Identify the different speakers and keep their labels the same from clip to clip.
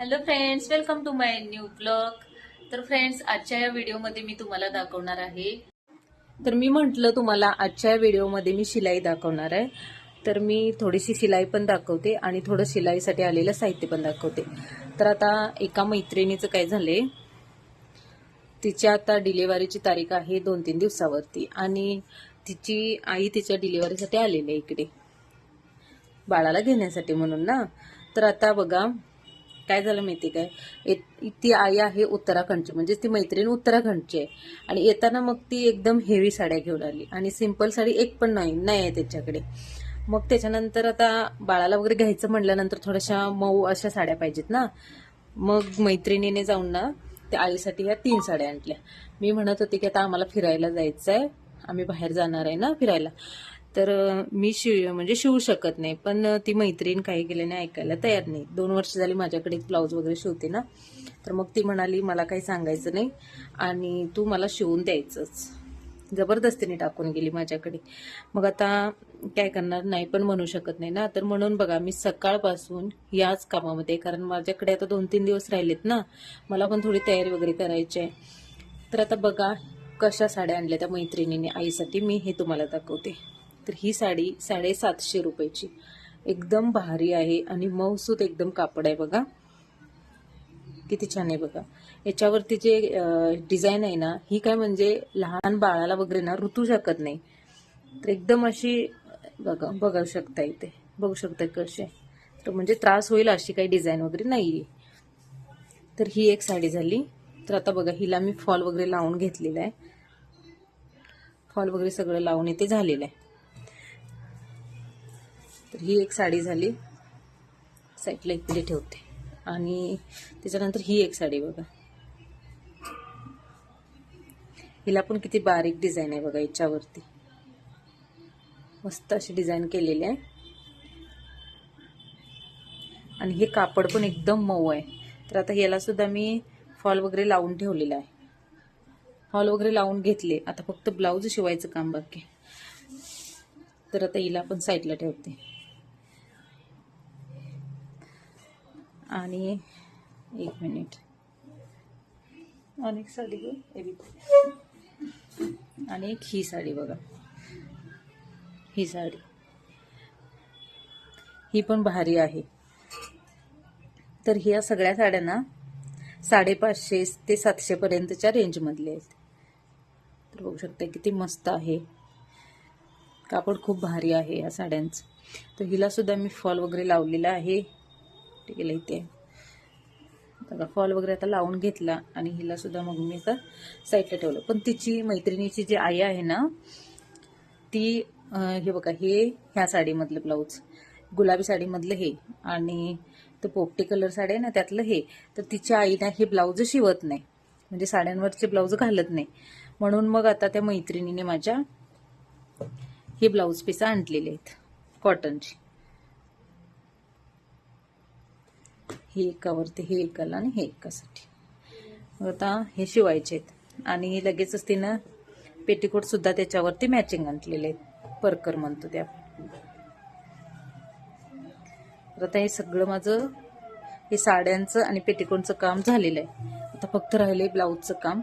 Speaker 1: Hello friends welcome to my new blog तर friends आजच्या या व्हिडिओमध्ये मी तुम्हाला दाखवणार आहे. तर मी म्हटलं तुम्हाला आजच्या या व्हिडिओमध्ये मी शिलाई दाखवणार आहे. तर मी थोडीशी शिलाई पण दाखवते आणि थोडं शिलाईसाठी आलेलं साहित्य पण दाखवते. तर आता एका मैत्रिणीचं काय झाले तिच्या आता डिलिव्हरीची तारीख आहे दोन तीन दिवसावरती आणि तिची आई तिच्या डिलिव्हरीसाठी आलेली आहे इकडे. बाळाला घेण्यासाठी म्हणून ना. तर आता बघा काय झालं माहिती काय? ए- ती आई आहे उत्तराखंडची म्हणजे ती मैत्रीण उत्तराखंडची आहे. आणि येताना मग ती एकदम हेवी साड्या घेऊन आली. आणि सिंपल साडी एक पण नाही नाही आहे त्याच्याकडे. मग त्याच्यानंतर आता बाळाला वगैरे घ्यायचं म्हटल्यानंतर थोड्याशा मऊ अशा साड्या पाहिजेत ना. मग मैत्रिणीने जाऊन ना त्या आईसाठी ह्या तीन साड्या आणल्या. मी म्हणत होते की आता आम्हाला फिरायला जायचं आहे आम्ही बाहेर जाणार आहे ना फिरायला. तर मी शिव म्हणजे शिवू शकत नाही. पण ती मैत्रीण काही गेल्याने ऐकायला तयार नाही. दोन वर्ष झाली माझ्याकडे ब्लाऊज वगैरे शिवते ना. तर मग ती म्हणाली मला काही सांगायचं नाही आणि तू मला शिवून द्यायचंच. जबरदस्तीने टाकून गेली माझ्याकडे. मग आता काय करणार? नाही पण म्हणू शकत नाही ना. तर म्हणून बघा मी सकाळपासून याच कामामध्ये कारण माझ्याकडे आता दोन तीन दिवस राहिलेत ना. मला पण थोडी तयारी वगैरे करायची आहे. तर आता बघा कशा साड्या आणल्या त्या मैत्रिणीने आईसाठी. मी हे तुम्हाला दाखवते. तर ही साडी साडेसातशे रुपयाची. एकदम भारी आहे आणि मऊसूत एकदम कापड आहे बघा. किती छान आहे बघा. याच्यावरती जे डिझाईन आहे ना ही काय म्हणजे लहान बाळाला वगैरे ना ऋतू शकत नाही. तर एकदम अशी बघा बघू शकता इथे. बघू शकता कशी आहे. तर म्हणजे त्रास होईल अशी काही डिझाईन वगैरे नाही आहे तर ही एक साडी झाली. तर आता बघा हिला मी फॉल वगैरे लावून घेतलेला आहे. फॉल वगैरे सगळं लावून इथे झालेलं आहे. तर ही एक साडी झाली. साईडला इकडे ठेवते. आणि त्याच्यानंतर ही एक साडी बघा. हिला पण किती बारीक डिझाईन आहे बघा याच्यावरती मस्त अशी डिझाईन केलेली आहे. आणि हे कापड पण एकदम मऊ आहे. तर आता याला सुद्धा मी फॉल वगैरे लावून ठेवलेला आहे. फॉल वगैरे लावून घेतले. आता फक्त ब्लाऊज शिवायचं काम बाकी तर आता हिला पण साईडला ठेवते. आणि एक मिनिट. अनेक साडी आणि एक ही साडी बघा. ही साडी. ही पण भारी आहे. तर ह्या सगळ्या साड्या ना साडेपाचशे ते सातशेपर्यंतच्या रेंजमधले रेंजमधल्या आहेत. तर बघू शकता किती मस्त आहे. कापड खूप भारी आहे या साड्यांचं. तर हिला सुद्धा मी फॉल वगैरे लावलेला आहे. ठीक आहे इथे बघा फॉल वगैरे आता लावून घेतला आणि हिला सुद्धा मग मी तर साईडला ठेवलं. पण तिची मैत्रिणीची जी आई आहे ना ती हे बघा हे ह्या साडीमधलं ब्लाऊज गुलाबी साडीमधलं हे आणि तो पोपटी कलर साडी आहे ना त्यातलं हे तर तिच्या आईना हे ब्लाऊज शिवत नाही. म्हणजे साड्यांवरचे ब्लाऊज घालत नाही. म्हणून मग आता त्या मैत्रिणीने माझ्या हे ब्लाऊज पीस आणलेले आहेत कॉटनची हे एकावरती हे एकाला आणि हे एकासाठी. आता हे शिवायचे आहेत. आणि लगेचच तिनं पेटीकोट सुद्धा त्याच्यावरती मॅचिंग आणलेले आहेत. परकर म्हणतो त्या आपण. तर आता हे सगळं माझं हे साड्यांचं आणि पेटीकोटचं काम झालेलं आहे. आता फक्त राहिले ब्लाऊजचं काम.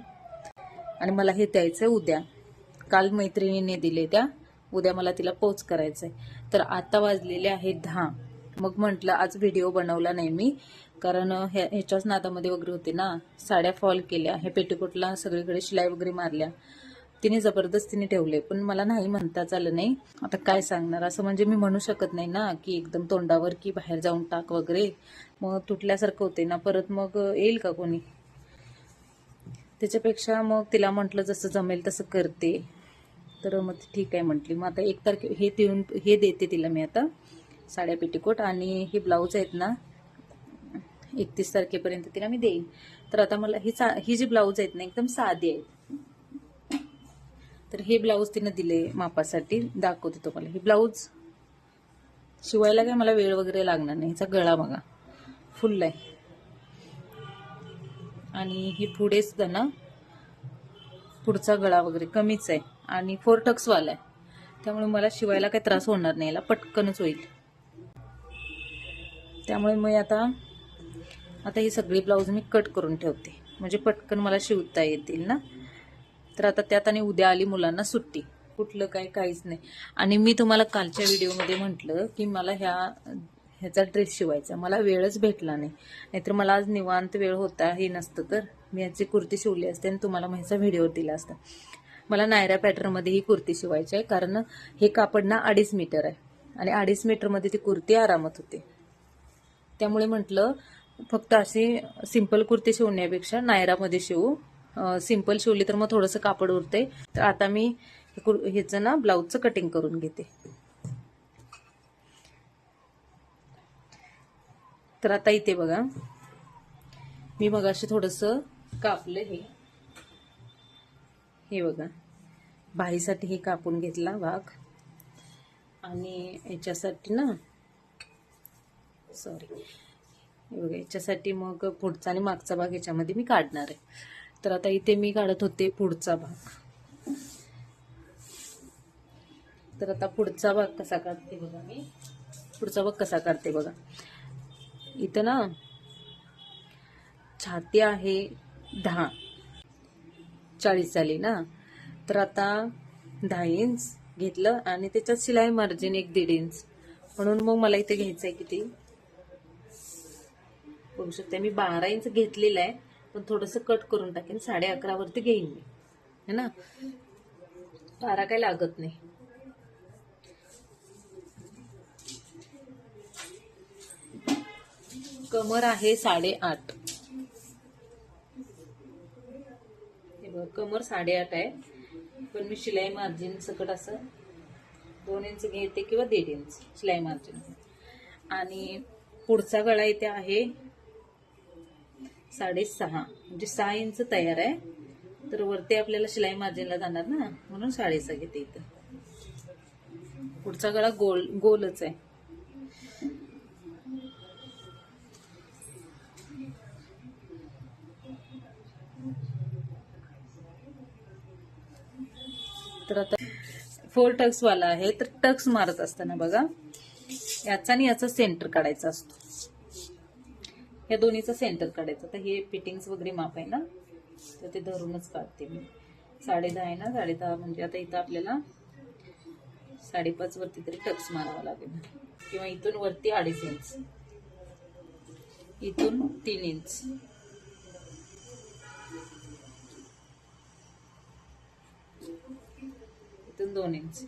Speaker 1: आणि मला हे द्यायचं आहे उद्या. काल मैत्रिणीने दिले त्या. उद्या मला तिला पोच करायचं आहे तर आता वाजलेले आहेत दहा. मग म्हटलं आज व्हिडिओ बनवला नाही मी. कारण ह्या ह्याच्याच नादामध्ये वगैरे होते ना साड्या फॉल केल्या हे पेटीकोटला सगळीकडे शिलाई वगैरे मारल्या. तिने जबरदस्तीने ठेवले पण मला नाही म्हणताच आलं नाही. आता काय सांगणार? असं म्हणजे मी म्हणू शकत नाही ना की एकदम तोंडावर की बाहेर जाऊन टाक वगैरे. मग तुटल्यासारखं होते ना परत मग येईल का कोणी? त्याच्यापेक्षा मग तिला म्हटलं जसं जमेल तसं करते. तर मग ठीक आहे म्हटली. मग आता एक तारखे हे देऊन हे देते तिला मी आता. साड्या पेटीकोट आणि हे ब्लाऊज आहेत ना एकतीस तारखेपर्यंत तिला मी देईन. तर आता मला ही सा ही जी ब्लाऊज आहेत ना एकदम साधी आहेत. तर हे ब्लाऊज तिनं दिले मापासाठी दाखवते तुम्हाला. हे ब्लाऊज शिवायला काय मला वेळ वगैरे लागणार नाही हिचा गळा बघा. फुल आहे. आणि ही पुढे सुद्धा ना पुढचा गळा वगैरे कमीच आहे. आणि फोर टक्सवाला आहे. त्यामुळे मला शिवायला काही त्रास होणार नाही याला पटकनच होईल. त्यामुळे मी आता आता ही सगळी ब्लाऊज मी कट करून ठेवते. म्हणजे पटकन मला शिवता येतील ना? तर आता त्यात आणि उद्या आली मुलांना सुट्टी. कुठलं काय काहीच नाही. आणि मी तुम्हाला कालच्या व्हिडिओमध्ये म्हटलं की मला ह्या ह्याचा ड्रेस शिवायचा. मला वेळच भेटला नाही. नाहीतर मला आज निवांत वेळ होता हे नसतं तर मी ह्याची कुर्ती शिवली असते आणि तुम्हाला ह्याचा व्हिडिओ दिला असता. मला नायरा पॅटर्नमध्ये ही कुर्ती शिवायची आहे. कारण हे कापड ना अडीच मीटर आहे. आणि अडीच मीटरमध्ये ती कुर्ती आरामात होते. त्यामुळे म्हटलं फक्त अशी सिंपल कुर्ती शिवण्यापेक्षा नायरामध्ये शिवू. सिंपल शिवली तर मग थोडंसं कापड उरते तर आता मी ह्याचं ना ब्लाऊजचं कटिंग करून घेते. तर आता इथे बघा. मी मगाशी थोडंसं कापलं हे. हे बघा. भाईसाठी हे कापून घेतला वाघ. आणि याच्यासाठी ना सॉरी हे बघा याच्यासाठी मग पुढचा आणि मागचा भाग याच्यामध्ये मी काढणार आहे. तर आता इथे मी काढत होते पुढचा भाग. तर आता पुढचा भाग कसा काढते बघा मी. पुढचा भाग कसा काढते बघा. इथं ना छाती आहे दहा. चाळीस झाली ना. तर आता दहा इंच घेतलं आणि त्याच्यात शिलाई मार्जिन एक दीड इंच म्हणून मग मला इथे घ्यायचं आहे किती? करू शकते. मी बारा इंच घेतलेलं आहे पण थोडंसं कट करून टाकेन. साडे अकरावरती घेईन मी. है ना? बारा काय लागत नाही. कमर आहे साडेआठ हे कमर साडेआठ आहे. पण मी शिलाई मार्जिन सकट असं दोन इंच घेते किंवा दीड इंच शिलाई मार्जिन. आणि पुढचा गळा इथे आहे. साडेसहा. म्हणजे सहा इंच तयार आहे. तर वरती आपल्याला शिलाई मार्जिनला जाणार ना? म्हणून साडेसहा घेते इथं. पुढचा गळा गोल गोलच आहे. तर आता फोर टक्स वाला आहे. तर टक्स मारत असताना बघा याचा आणि याचा सेंटर काढायचा असतो. या दोन्हीचं सेंटर काढायचं. तर हे फिटिंग्स वगैरे माप आहे ना? तर ते धरूनच काढते मी. साडे दहा आहे ना? साडे दहा म्हणजे आता इथं आपल्याला साडेपाच वरती तरी टक्स मारावा लागेल. किंवा इथून वरती अडीच इंच इथून तीन इंच इथून दोन इंच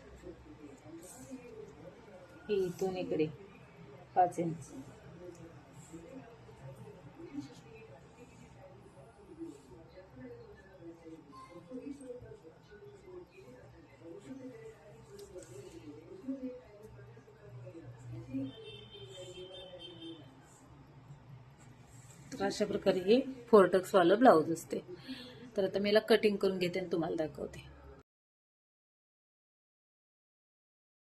Speaker 1: ही इथून इकडे पाच इंच अशा प्रकारे हे फोर टक्सवालं ब्लाऊज असते. तर आता मी याला कटिंग करून घेते आणि तुम्हाला दाखवते.